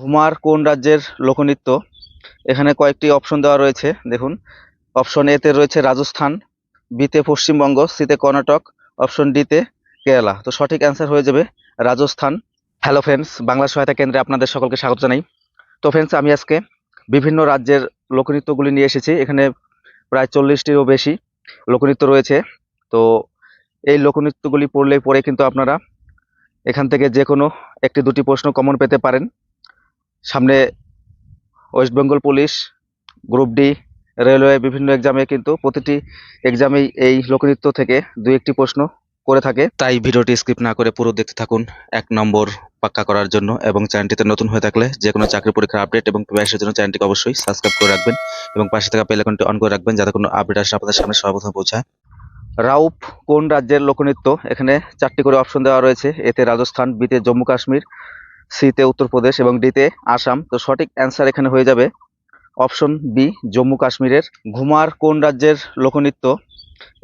Homer কোন রাজ্যের লোকনৃত্য? এখানে কয়েকটি অপশন দেওয়া রয়েছে, দেখুন। অপশন এতে রয়েছে রাজস্থান বিতে পশ্চিমবঙ্গ সিতে কর্ণাটক অপশন ডিতে কেরালা। তো সঠিক অ্যান্সার হয়ে যাবে রাজস্থান। হ্যালো ফ্রেন্ডস বাংলা সহায়তা কেন্দ্রে আপনাদের সকলকে স্বাগত জানাই। তো ফ্রেন্ডস আমি আজকে বিভিন্ন রাজ্যের লোকনৃত্যগুলি নিয়ে এসেছি। এখানে প্রায় চল্লিশটিরও বেশি লোকনৃত্য রয়েছে। তো এই লোকনৃত্যগুলি পড়লে পরে কিন্তু আপনারা এখান থেকে যে কোনো একটি দুটি প্রশ্ন কমন পেতে পারেন। সামনে West Bengal police group D railway বিভিন্ন এক্সামে কিন্তু প্রতিটি এক্সামেই এই লোকনৃত্য থেকে দু একটি প্রশ্ন করে থাকে। তাই ভিডিওটি স্কিপ না করে পুরো দেখতে থাকুন এক নম্বর পাক্কা করার জন্য এবং চ্যানেলটিতে নতুন হয়ে থাকলে যে কোনো চাকরি পরীক্ষার আপডেট এবং প্রিপারেশনের জন্য চ্যানেলটিকে অবশ্যই সাবস্ক্রাইব করে রাখবেন এবং পাশে থাকা বেল আইকনটি অন করে রাখবেন যাতে কোনো আপডেট আসলে আপনাদের সামনে সর্বপ্রথম পৌঁছায়। রাউপ কোন রাজ্যের লোকনৃত্য? এখানে চারটি করে অপশন দেওয়া রয়েছে। এতে রাজস্থান বিতে জম্মু কাশ্মীর সিতে উত্তরপ্রদেশ এবং ডিতে আসাম। তো সঠিক অ্যান্সার এখানে হয়ে যাবে অপশন বি জম্মু কাশ্মীরের ঘুমার কোন রাজ্যের লোকনৃত্য?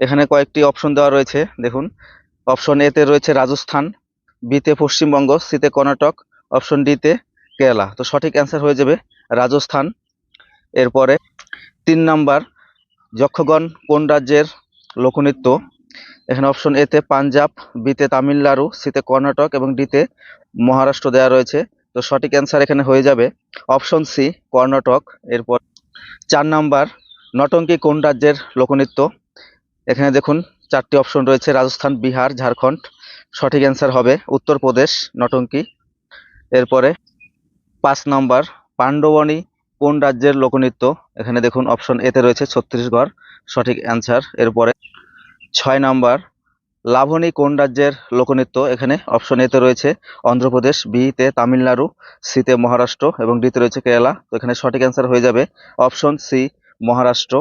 এখানে কয়েকটি অপশন দেওয়া রয়েছে, দেখুন। অপশন এতে রয়েছে রাজস্থান বিতে পশ্চিমবঙ্গ সিতে কর্ণাটক অপশন ডিতে কেরালা। তো সঠিক অ্যান্সার হয়ে যাবে রাজস্থান। এরপরে তিন নাম্বার, যক্ষগণ কোন রাজ্যের লোকনৃত্য? এখানে অপশন এতে পাঞ্জাব বিতে তামিলনাড়ু সিতে কর্ণাটক এবং ডিতে মহারাষ্ট্র দেওয়া রয়েছে। তো সঠিক অ্যান্সার এখানে হয়ে যাবে অপশন সি কর্ণাটক। এরপর চার নাম্বার, নটঙ্কি কোন রাজ্যের লোকনৃত্য? এখানে দেখুন, চারটি অপশন রয়েছে, রাজস্থান, বিহার, ঝাড়খণ্ড। সঠিক অ্যান্সার হবে উত্তরপ্রদেশ, নটঙ্কি। এরপরে পাঁচ নাম্বার পাণ্ডবনী কোন রাজ্যের লোকনৃত্য? এখানে দেখুন অপশন এতে রয়েছে ছত্তিশগড়। সঠিক অ্যান্সার এরপরে ছয় নাম্বার লাভনী কোন রাজ্যের লোকনৃত্য? এখানে অপশন এতে রয়েছে অন্ধ্রপ্রদেশ, বিতে তামিলনাড়ু, সিতে মহারাষ্ট্র এবং ডিতে রয়েছে কেরালা। তো এখানে সঠিক অ্যান্সার হয়ে যাবে অপশন সি মহারাষ্ট্র।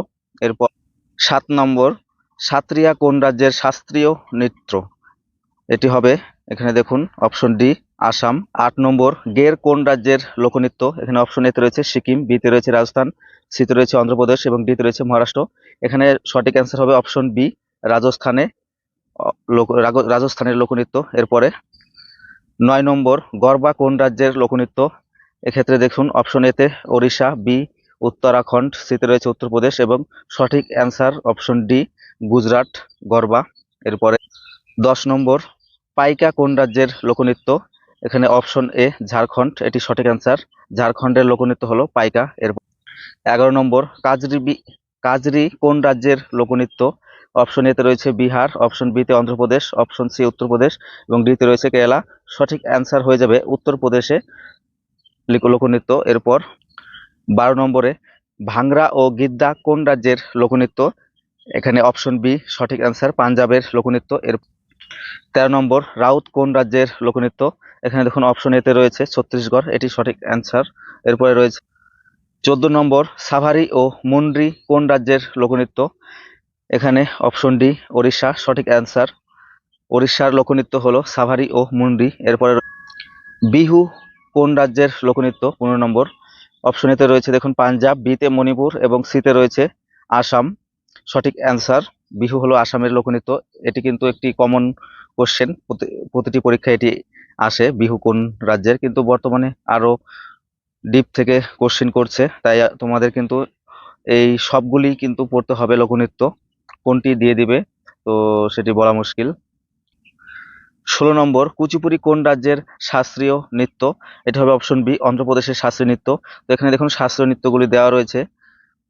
এরপর সাত নম্বর, সাত্রিয়া কোন রাজ্যের শাস্ত্রীয় নৃত্য? এটি হবে, এখানে দেখুন অপশন ডি আসাম। আট নম্বর, গের কোন রাজ্যের লোকনৃত্য? এখানে অপশন এতে রয়েছে সিকিম, বিতে রয়েছে রাজস্থান, সিতে রয়েছে অন্ধ্রপ্রদেশ এবং ডিতে রয়েছে মহারাষ্ট্র। এখানে সঠিক অ্যান্সার হবে অপশন বি রাজস্থানে রাজস্থানের লোকনৃত্য এরপরে। নয় নম্বর, গরবা কোন রাজ্যের লোকনৃত্য? এক্ষেত্রে দেখুন অপশন এতে ওড়িশা বি উত্তরাখণ্ড সিতে রয়েছে উত্তরপ্রদেশ এবং সঠিক answer option D Gujarat, Garba এরপরে। দশ নম্বর, পাইকা কোন রাজ্যের লোকনৃত্য? এখানে অপশন এ ঝাড়খণ্ড, এটি সঠিক অ্যান্সার ঝাড়খণ্ডের লোকনৃত্য হলো পাইকা এরপর। এগারো নম্বর, কাজরি বি- কাজরি কোন রাজ্যের লোকনৃত্য? অপশন এতে রয়েছে বিহার, অপশন বিতে অন্ধ্রপ্রদেশ, অপশন সি উত্তরপ্রদেশ এবং ডিতে রয়েছে কেরালা। সঠিক অ্যান্সার হয়ে যাবে উত্তরপ্রদেশে লোকনৃত্য। এরপর বারো নম্বরে ভাংরা ও গিদ্দা কোন রাজ্যের লোকনৃত্য? এখানে অপশন বি, সঠিক অ্যান্সার পাঞ্জাবের লোকনৃত্য। এর তেরো নম্বর, রাউত কোন রাজ্যের লোকনৃত্য? এখানে দেখুন অপশন এতে রয়েছে ছত্তিশগড়, এটি সঠিক অ্যান্সার। এরপরে রয়েছে চোদ্দ নম্বর, সাভারি ও মুন্ড্রি কোন রাজ্যের লোকনৃত্য? এখানে অপশন ডি ওড়িশা, সঠিক অ্যান্সার ওড়িশার লোকনৃত্য হলো সাভারি ও মুন্ডি। এরপরে বিহু, কোন রাজ্যের লোকনৃত্য? পনেরো নম্বর। অপশন এতে রয়েছে দেখুন পাঞ্জাব বিতে মণিপুর এবং সিতে রয়েছে আসাম। সঠিক অ্যান্সার বিহু হলো আসামের লোকনৃত্য। এটি কিন্তু একটি কমন কোশ্চেন প্রতিটি পরীক্ষায় এটি আসে, বিহু কোন রাজ্যের? কিন্তু বর্তমানে আরও ডিপ থেকে কোশ্চেন করছে। তাই তোমাদের কিন্তু এই সবগুলি কিন্তু পড়তে হবে লোকনৃত্য। কোনটি দিয়ে দিবে? তো সেটি বলা মুশকিল। ষোলো নম্বর কুচিপুরি কোন রাজ্যের শাস্ত্রীয় নৃত্য? এটা হবে অপশন বি অন্ধ্রপ্রদেশের শাস্ত্রীয় নৃত্য। তো এখানে দেখুন শাস্ত্রীয় নৃত্যগুলি দেওয়া রয়েছে।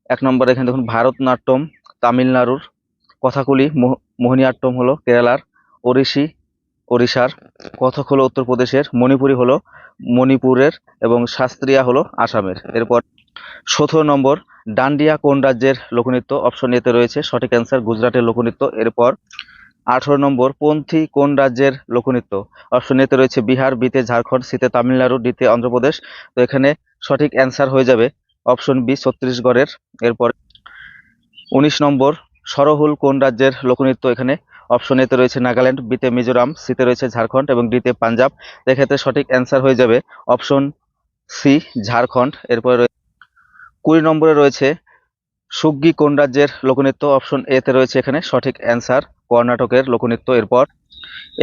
এক নম্বর, এখানে দেখুন ভারতনাট্যম, তামিলনাড়ুর, কথাকুলি, মোহ- মোহিনীআট্যম হলো কেরালার, ওড়িশি ওড়িশার কথক হলো উত্তরপ্রদেশের, মণিপুরি হলো মণিপুরের এবং শাস্ত্রীয়া হলো আসামের। এরপর সতেরো নম্বর, ডান্ডিয়া কোন রাজ্যের লোকনৃত্য? অপশন এতে রয়েছে, সঠিক অ্যান্সার গুজরাটের লোকনৃত্য। এরপর আঠারো নম্বর, পন্থী কোন রাজ্যের লোকনৃত্য? অপশন এতে রয়েছে, বিহার, বিতে ঝাড়খণ্ড, সিতে তামিলনাড়ু, ডিতে অন্ধ্রপ্রদেশ। তো এখানে সঠিক অ্যান্সার হয়ে যাবে অপশন বি ছত্তিশগড়ের। এরপর উনিশ নম্বর, সরহুল কোন রাজ্যের লোকনৃত্য? এখানে অপশন এতে রয়েছে নাগাল্যান্ড, বিতে মিজোরাম, সিতে রয়েছে ঝাড়খণ্ড এবং ডিতে পাঞ্জাব। এক্ষেত্রে সঠিক অ্যান্সার হয়ে যাবে অপশন সি, ঝাড়খণ্ড। এরপরে কুড়ি নম্বরে রয়েছে সুগ্গি কোন রাজ্যের লোকনৃত্য অপশন এ তে রয়েছে এখানে? সঠিক অ্যান্সার কর্ণাটকের লোকনৃত্য। এরপর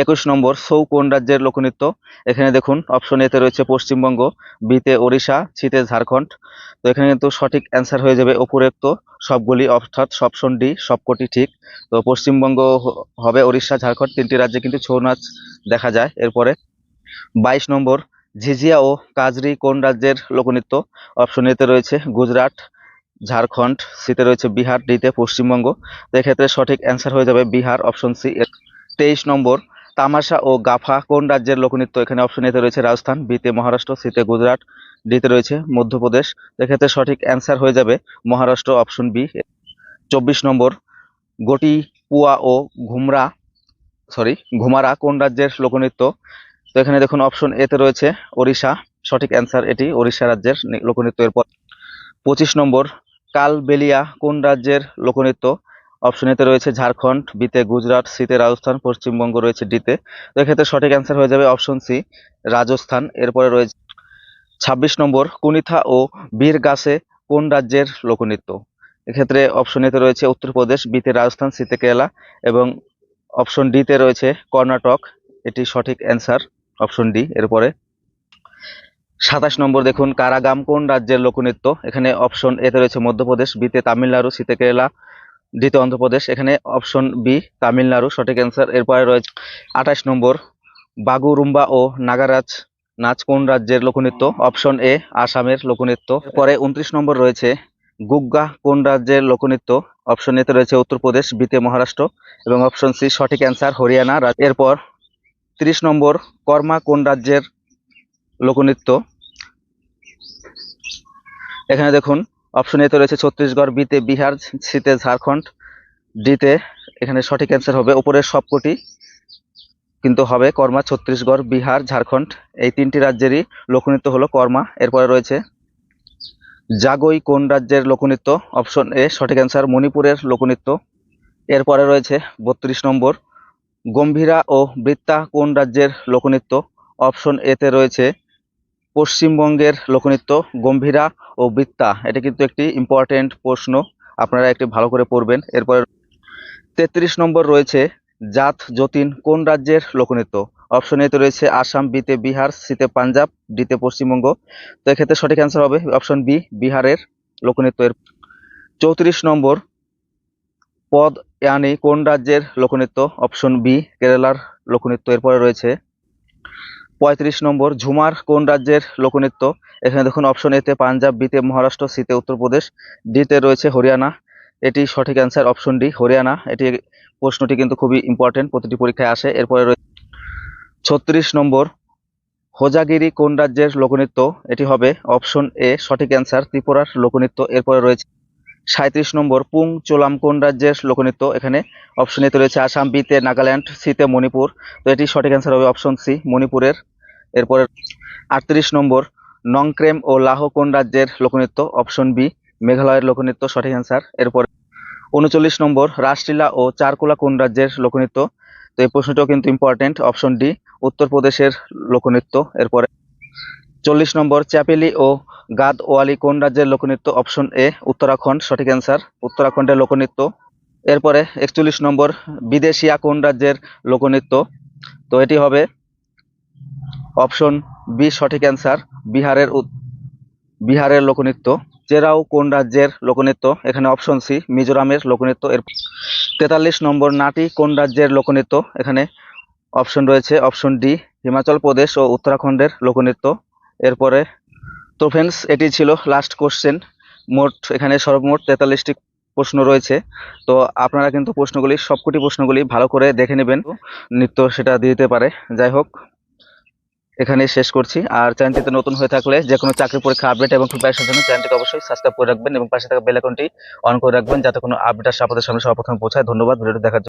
একুশ নম্বর, সৌ কোন রাজ্যের লোকনৃত্য? এখানে দেখুন অপশন এতে রয়েছে পশ্চিমবঙ্গ বিতে ওড়িশা সিতে ঝাড়খণ্ড। তো এখানে কিন্তু সঠিক অ্যান্সার হয়ে যাবে উপরোক্ত সবগুলি অর্থাৎ অপশন ডি সবকটি ঠিক। তো পশ্চিমবঙ্গ হবে ওড়িশা, ঝাড়খণ্ড, তিনটি রাজ্যে কিন্তু ছৌ নাচ দেখা যায়। এরপরে বাইশ নম্বর, ঝিঝিয়া ও কাজরি কোন রাজ্যের লোকনৃত্য? অপশন এতে রয়েছে গুজরাট ঝাড়খণ্ড সিতে রয়েছে বিহার, ডিতে পশ্চিমবঙ্গ। তো এক্ষেত্রে সঠিক অ্যান্সার হয়ে যাবে বিহার অপশন সি তেইশ নম্বর, তামাশা ও গাফা কোন রাজ্যের লোকনৃত্য? এখানে অপশন এতে রয়েছে রাজস্থান বিতে মহারাষ্ট্র সিতে গুজরাট ডিতে রয়েছে মধ্যপ্রদেশ। এক্ষেত্রে সঠিক অ্যান্সার হয়ে যাবে মহারাষ্ট্র অপশন বি চব্বিশ নম্বর গটি পুয়া ও ঘুমরা সরি ঘুমারা কোন রাজ্যের লোকনৃত্য? তো এখানে দেখুন অপশন এতে রয়েছে ওড়িশা। সঠিক অ্যান্সার এটি ওড়িশা রাজ্যের নি- লোকনৃত্য এরপর। পঁচিশ নম্বর কালবেলিয়া কোন রাজ্যের লোকনৃত্য? অপশন এতে রয়েছে ঝাড়খণ্ড বিতে গুজরাট সিতে রাজস্থান, পশ্চিমবঙ্গ রয়েছে ডিতে তো। এক্ষেত্রে সঠিক অ্যান্সার হয়ে যাবে অপশন সি রাজস্থান। এরপরে রয়েছে ছাব্বিশ নম্বর, কুনিথা ও বীর গাছে কোন রাজ্যের লোকনৃত্য? এক্ষেত্রে অপশন এতে রয়েছে উত্তরপ্রদেশ বিতে রাজস্থান সিতে কেরালা এবং অপশন ডিতে রয়েছে কর্ণাটক। এটি সঠিক অ্যান্সার অপশন ডি এরপরে সাতাশ নম্বর দেখুন, কারাগাম কোন রাজ্যের লোকনৃত্য? এখানে অপশন এতে রয়েছে মধ্যপ্রদেশ বিতে তামিলনাড়ু সিতে কেরালা ডিতে অন্ধ্রপ্রদেশ। এখানে অপশন বি, তামিলনাড়ু, সঠিক অ্যান্সার। এরপরে রয়েছে আঠাশ নম্বর, বাগুরুম্বা ও নাগারাজ নাচ কোন রাজ্যের লোকনৃত্য? অপশন এ, আসামের লোকনৃত্য। পরে উনত্রিশ নম্বর রয়েছে, গুগ্গা কোন রাজ্যের লোকনৃত্য? অপশন এতে রয়েছে উত্তরপ্রদেশ বিতে মহারাষ্ট্র এবং অপশন সি, সঠিক অ্যান্সার হরিয়ানা এরপর তিরিশ নম্বর, কর্মা কোন রাজ্যের লোকনৃত্য? এখানে দেখুন অপশন এতে রয়েছে ছত্তিশগড় বিতে বিহার সিতে ঝাড়খণ্ড ডিতে এখানে সঠিক অ্যান্সার হবে। উপরের সবকটি কিন্তু হবে কর্মা, ছত্তিশগড়, বিহার, ঝাড়খণ্ড। এই তিনটি রাজ্যেরই লোকনৃত্য হলো কর্মা। এরপরে রয়েছে জাগই কোন রাজ্যের লোকনৃত্য? অপশন এ সঠিক অ্যান্সার মণিপুরের লোকনৃত্য। এরপরে রয়েছে বত্রিশ নম্বর, গম্ভীরা ও বৃত্তা, কোন রাজ্যের লোকনৃত্য? অপশন এতে রয়েছে পশ্চিমবঙ্গের লোকনৃত্য গম্ভীরা ও বৃত্তা, এটা কিন্তু একটি ইম্পর্টেন্ট প্রশ্ন, আপনারা একটি ভালো করে পড়বেন। এরপরে তেত্রিশ নম্বর রয়েছে, জাত, যতীন, কোন রাজ্যের লোকনৃত্য? অপশন এতে রয়েছে আসাম, বিতে বিহার, সিতে পাঞ্জাব, ডিতে পশ্চিমবঙ্গ। তো এক্ষেত্রে সঠিক অ্যান্সার হবে অপশন বি বিহারের লোকনৃত্য। এর চৌত্রিশ নম্বর, পদ, ইয়ানি, কোন রাজ্যের লোকনৃত্য? অপশন বি কেরালার লোকনৃত্য। এরপরে রয়েছে পঁয়ত্রিশ নম্বর, ঝুমার কোন রাজ্যের লোকনৃত্য? এখানে দেখুন অপশন এতে পাঞ্জাব, বিতে মহারাষ্ট্র, সিতে উত্তরপ্রদেশ, ডিতে রয়েছে হরিয়ানা। এটি সঠিক অ্যান্সার অপশন ডি হরিয়ানা। এটি প্রশ্নটি কিন্তু খুবই ইম্পর্টেন্ট প্রতিটি পরীক্ষায় আসে। এরপরে রয়েছে ছত্রিশ নম্বর, হোজাগিরি কোন রাজ্যের লোকনৃত্য? এটি হবে অপশন এ সঠিক অ্যান্সার ত্রিপুরার লোকনৃত্য। এরপরে রয়েছে সাঁত্রিশ নম্বর পুং চোলাম কোন রাজ্যের লোকনৃত্য এখানে অপশন এতে রয়েছে আসাম বিতে নাগাল্যান্ড সিতে মণিপুর। তো এটি সঠিক অ্যান্সার হবে অপশন সি মণিপুরের। এরপরে আটত্রিশ নম্বর নংক্রেম ও লাহ কোন রাজ্যের লোকনৃত্য অপশন বি মেঘালয়ের লোকনৃত্য, সঠিক অ্যান্সার এরপরে উনচল্লিশ নম্বর রাসলীলা ও চারকোলা কোন রাজ্যের লোকনৃত্য, তো এই প্রশ্নটাও কিন্তু ইম্পর্টেন্ট অপশন ডি উত্তরপ্রদেশের লোকনৃত্য। এরপরে চল্লিশ নম্বর, চ্যাপেলি ও গাদ ওয়ালি কোন রাজ্যের লোকনৃত্য অপশন এ উত্তরাখণ্ড, সঠিক অ্যান্সার উত্তরাখণ্ডের লোকনৃত্য। এরপরে একচল্লিশ নম্বর, বিদেশিয়া কোন রাজ্যের লোকনৃত্য? তো এটি হবে অপশন বি সঠিক অ্যান্সার বিহারের বিহারের লোকনৃত্য। চেরাও কোন রাজ্যের লোকনৃত্য? এখানে অপশন সি মিজোরামের লোকনৃত্য। এর তেতাল্লিশ নম্বর, নাটি কোন রাজ্যের লোকনৃত্য? এখানে অপশন রয়েছে অপশন ডি হিমাচল প্রদেশ ও উত্তরাখণ্ডের লোকনৃত্য। এরপরে তো ফ্রেন্ডস এটি ছিল লাস্ট কোশ্চেন মোট এখানে সর্বমোট তেতাল্লিশটি প্রশ্ন রয়েছে। তো আপনারা কিন্তু প্রশ্নগুলি, সবকটি প্রশ্নগুলি ভালো করে দেখে নেবেন। নিত্য সেটা দিতে পারে। যাই হোক, এখানে শেষ করছি। আর চ্যানেলটিতে নতুন হয়ে থাকলে যে কোনো চাকরি পরীক্ষা আপডেট এবং প্রিপারেশনের জন্য চ্যানেলটিকে অবশ্যই সাবস্ক্রাইব করে রাখবেন এবং পাশে থাকা বেল অন করে রাখবেন, যাতে কোনো আপডেট আসে আপনাদের সামনে সর্বপ্রথম পৌঁছায়। ধন্যবাদ, ভিডিওটি দেখার জন্য।